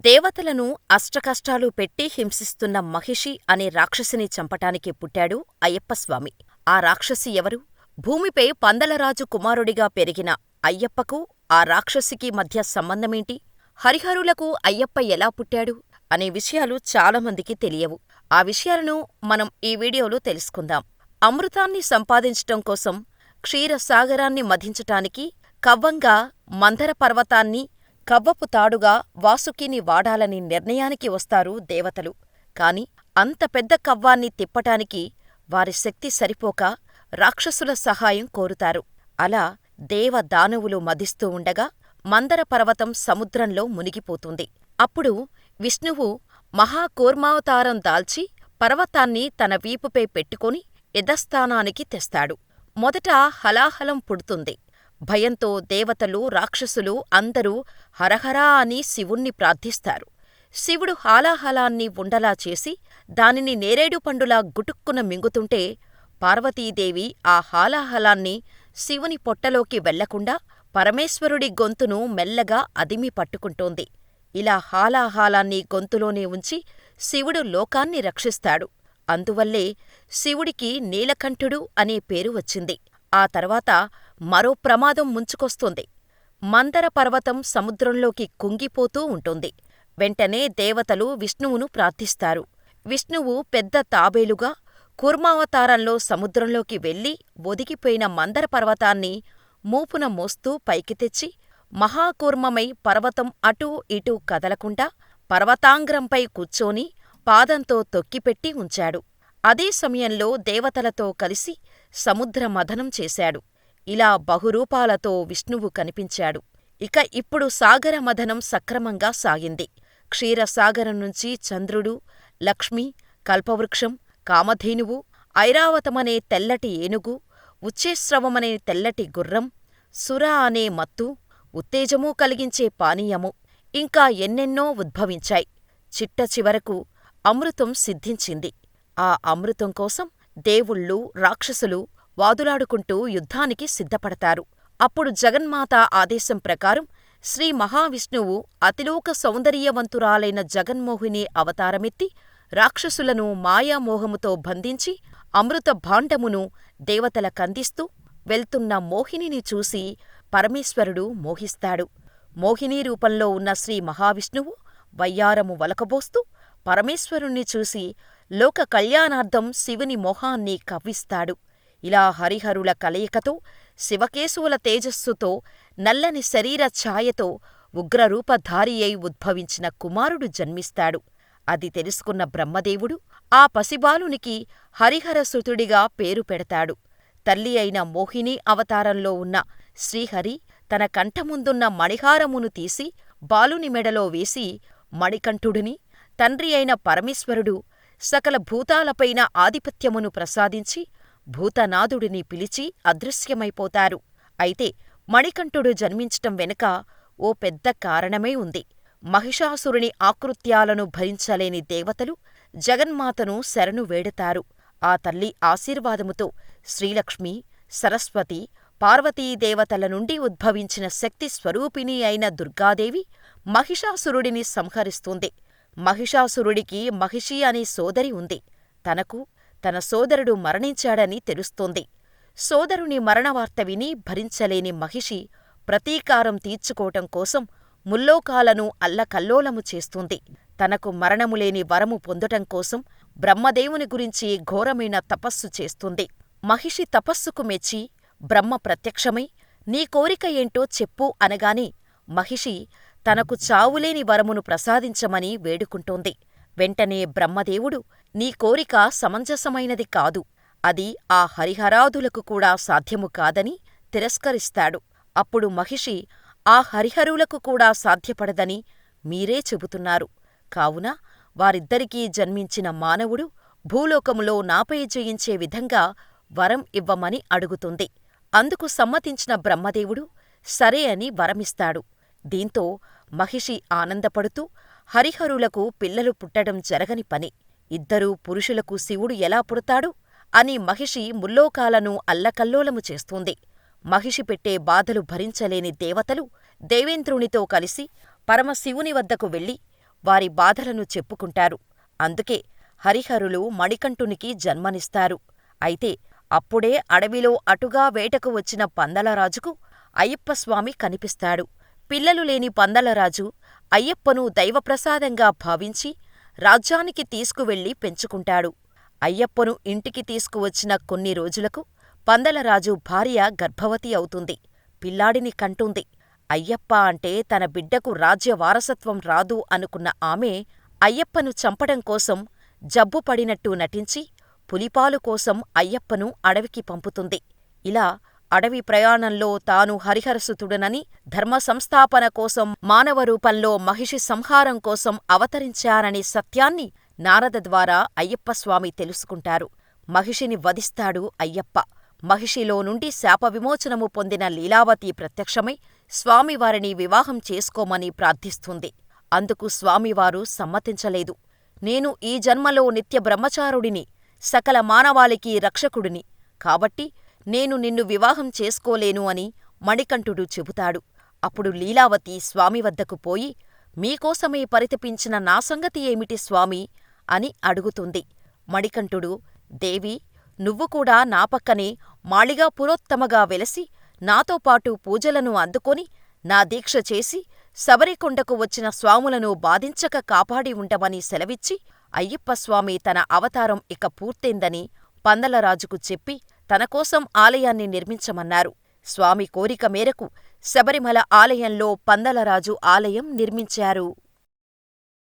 దేవతలను అష్టకష్టాలు పెట్టి హింసిస్తున్న మహిషి అనే రాక్షసిని చంపటానికి పుట్టాడు అయ్యప్పస్వామి. ఆ రాక్షసి ఎవరు? భూమిపై పందలరాజు కుమారుడిగా పెరిగిన అయ్యప్పకు ఆ రాక్షసికి మధ్య సంబంధమేంటి? హరిహరులకు అయ్యప్ప ఎలా పుట్టాడు? అనే విషయాలు చాలామందికి తెలియవు. ఆ విషయాలను మనం ఈ వీడియోలో తెలుసుకుందాం. అమృతాన్ని సంపాదించటం కోసం క్షీరసాగరాన్ని మథించటానికి కవ్వంగా మంధర పర్వతాన్ని కవ్వపు తాడుగా వాసుకిని వాడాలని నిర్ణయానికి వస్తారు దేవతలు. కాని అంత పెద్ద కవ్వాన్ని తిప్పటానికి వారి శక్తి సరిపోక రాక్షసుల సహాయం కోరుతారు. అలా దేవ దానవులు మధిస్తూ ఉండగా మందర పర్వతం సముద్రంలో మునిగిపోతుంది. అప్పుడు విష్ణువు మహాకూర్మావతారం దాల్చి పర్వతాన్ని తన వీపుపై పెట్టుకొని యథస్థానానికి తెస్తాడు. మొదట హలాహలం పుడుతుంది. భయంతో దేవతలు, రాక్షసులు అందరూ హరహరా అని శివుణ్ణి ప్రార్థిస్తారు. శివుడు హాలాహలాన్ని ఉండలా చేసి దానిని నేరేడుపండులా గుటుక్కున మింగుతుంటే పార్వతీదేవి ఆ హాలాహలాన్ని శివుని పొట్టలోకి వెళ్ళకుండా పరమేశ్వరుడి గొంతును మెల్లగా అదిమి పట్టుకుంటోంది. ఇలా హాలాహలాన్ని గొంతులోనే ఉంచి శివుడు లోకాన్ని రక్షిస్తాడు. అందువల్లే శివుడికి నీలకంఠుడు అనే పేరు వచ్చింది. ఆ తర్వాత మరో ప్రమాదం ముంచుకొస్తుంది. మందర పర్వతం సముద్రంలోకి కుంగిపోతూ ఉంటుంది. వెంటనే దేవతలు విష్ణువును ప్రార్థిస్తారు. విష్ణువు పెద్ద తాబేలుగా కూర్మావతారంలో సముద్రంలోకి వెళ్ళి ఒదిగిపోయిన మందర పర్వతాన్ని మూపున మోస్తూ పైకి తెచ్చి మహాకూర్మమై పర్వతం అటూ ఇటూ కదలకుండా పర్వతాంగ్రంపై కూర్చొని పాదంతో తొక్కిపెట్టి ఉంచాడు. అదే సమయంలో దేవతలతో కలిసి సముద్ర మథనం చేశాడు. ఇలా బహురూపాలతో విష్ణువు కనిపించాడు. ఇక ఇప్పుడు సాగర మథనం సక్రమంగా సాగింది. క్షీరసాగరం నుంచి చంద్రుడు, లక్ష్మి, కల్పవృక్షం, కామధేనువు, ఐరావతమనే తెల్లటి ఏనుగు, ఉచ్ఛైశ్రవమనే తెల్లటి గుర్రం, సుర అనే మత్తు, ఉత్తేజమూ కలిగించే పానీయము, ఇంకా ఎన్నెన్నో ఉద్భవించాయి. చిట్టచివరకు అమృతం సిద్ధించింది. ఆ అమృతం కోసం దేవుళ్ళు, రాక్షసులు వాదులాడుకుంటూ యుద్ధానికి సిద్ధపడతారు. అప్పుడు జగన్మాత ఆదేశం ప్రకారం శ్రీ మహావిష్ణువు అతిలోక సౌందర్యవంతురాలైన జగన్మోహిని అవతారమెత్తి రాక్షసులను మాయామోహముతో బంధించి అమృత భాండమును దేవతలకందిస్తూ వెళ్తున్న మోహినిని చూసి పరమేశ్వరుడు మోహిస్తాడు. మోహినీ రూపంలో ఉన్న శ్రీ మహావిష్ణువు వయ్యారము వలకబోస్తూ పరమేశ్వరుణ్ణి చూసి లోక కళ్యాణార్థం శివుని మొహాన్ని కవ్విస్తాడు. ఇలా హరిహరుల కలయికతో శివకేశవుల తేజస్సుతో నల్లని శరీర ఛాయతో ఉగ్రరూపధారియై ఉద్భవించిన కుమారుడు జన్మిస్తాడు. అది తెలుసుకున్న బ్రహ్మదేవుడు ఆ పసిబాలునికి హరిహరసుతుడిగా పేరు పెడతాడు. తల్లి అయిన మోహినీ అవతారంలో ఉన్న శ్రీహరి తన కంఠముందున్న మణిహారమును తీసి బాలుని మెడలో వేసి మణికంఠుడిని, తండ్రి అయిన పరమేశ్వరుడు సకల భూతాలపైన ఆధిపత్యమును ప్రసాదించి భూతనాథుడిని పిలిచి అదృశ్యమైపోతారు. అయితే మణికంఠుడు జన్మించటం వెనుక ఓ పెద్ద కారణమే ఉంది. మహిషాసురుని ఆకృత్యాలను భరించలేని దేవతలు జగన్మాతను శరణు వేడతారు. ఆ తల్లి ఆశీర్వాదముతో శ్రీలక్ష్మి, సరస్వతి, పార్వతీదేవతల నుండి ఉద్భవించిన శక్తి స్వరూపిణి అయిన దుర్గాదేవి మహిషాసురుడిని సంహరిస్తుంది. మహిషాసురుడికి మహిషి అనే సోదరి ఉంది. తనకు తన సోదరుడు మరణించాడని తెలుస్తోంది. సోదరుని మరణవార్త విని భరించలేని మహిషి ప్రతీకారం తీర్చుకోవటం కోసం ముల్లోకాలను అల్లకల్లోలము చేస్తుంది. తనకు మరణములేని వరము పొందటం కోసం బ్రహ్మదేవుని గురించి ఘోరమైన తపస్సు చేస్తుంది. మహిషి తపస్సుకు మెచ్చి బ్రహ్మ ప్రత్యక్షమై నీ కోరిక ఏంటో చెప్పు అనగానే మహిషి తనకు చావులేని వరమును ప్రసాదించమని వేడుకుంటోంది. వెంటనే బ్రహ్మదేవుడు నీ కోరిక సమంజసమైనది కాదు. అది ఆ హరిహరాదులకు కూడా సాధ్యము కాదని తిరస్కరిస్తాడు. అప్పుడు మహిషి ఆ హరిహరులకు కూడా సాధ్యపడదని మీరే చెబుతున్నారు. కావున వారిద్దరికీ జన్మించిన మానవుడు భూలోకములో నాపై జయించే విధంగా వరం ఇవ్వమని అడుగుతుంది. అందుకు సమ్మతించిన బ్రహ్మదేవుడు సరే అని వరమిస్తాడు. దీంతో మహిషి ఆనందపడుతూ హరిహరులకు పిల్లలు పుట్టడం జరగని పని. ఇద్దరూ పురుషులకు శివుడు ఎలా పుడతాడు? అని మహిషి ముల్లోకాలను అల్లకల్లోలము చేస్తోంది. మహిషి పెట్టే బాధలు భరించలేని దేవతలు దేవేంద్రునితో కలిసి పరమశివుని వద్దకు వెళ్ళి వారి బాధలను చెప్పుకుంటారు. అందుకే హరిహరులు మణికంఠునికి జన్మనిస్తారు. అయితే అప్పుడే అడవిలో అటుగా వేటకు వచ్చిన పందలరాజుకు అయ్యప్పస్వామి కనిపిస్తాడు. పిల్లలు లేని పందలరాజు అయ్యప్పను దైవప్రసాదంగా భావించి రాజ్యానికి తీసుకువెళ్ళి పెంచుకుంటాడు. అయ్యప్పను ఇంటికి తీసుకువచ్చిన కొన్ని రోజులకు పందలరాజు భార్య గర్భవతి అవుతుంది. పిల్లాడిని కంటుంది. అయ్యప్ప అంటే తన బిడ్డకు రాజ్య వారసత్వం రాదు అనుకున్న ఆమె అయ్యప్పను చంపడం కోసం జబ్బుపడినట్టు నటించి పులిపాలు కోసం అయ్యప్పను అడవికి పంపుతుంది. ఇలా అడవి ప్రయాణంలో తాను హరిహరసుతుడనని ధర్మసంస్థాపన కోసం మానవ రూపంలో మహిషి సంహారం కోసం అవతరించాననే సత్యాన్ని నారద ద్వారా అయ్యప్పస్వామి తెలుసుకుంటారు. మహిషిని వధిస్తాడు అయ్యప్ప. మహిషిలో నుండి శాపవిమోచనము పొందిన లీలావతి ప్రత్యక్షమై స్వామివారిని వివాహం చేసుకోమని ప్రార్థిస్తుంది. అందుకు స్వామివారు సమ్మతించలేదు. నేను ఈ జన్మలో నిత్య బ్రహ్మచారుడిని, సకల మానవాళికి రక్షకుడిని. కాబట్టి నేను నిన్ను వివాహం చేసుకోలేను అని మణికంఠుడు చెబుతాడు. అప్పుడు లీలావతి స్వామి వద్దకు పోయి మీకోసమే పరితపించిన నా సంగతి ఏమిటి స్వామీ? అని అడుగుతుంది. మణికంఠుడు దేవీ! నువ్వు కూడా నా పక్కనే మాళిగా పురోత్తమగా వెలసి నాతోపాటు పూజలను అందుకొని నా దీక్ష చేసి శబరికొండకు వచ్చిన స్వాములను బాధించక కాపాడి ఉండమని సెలవిచ్చి అయ్యప్పస్వామి తన అవతారం ఇక పూర్తయిందని పందలరాజుకు చెప్పి తనకోసం ఆలయాన్ని నిర్మించమన్నారు. స్వామి కోరిక మేరకు శబరిమల ఆలయంలో పందలరాజు ఆలయం నిర్మించారు.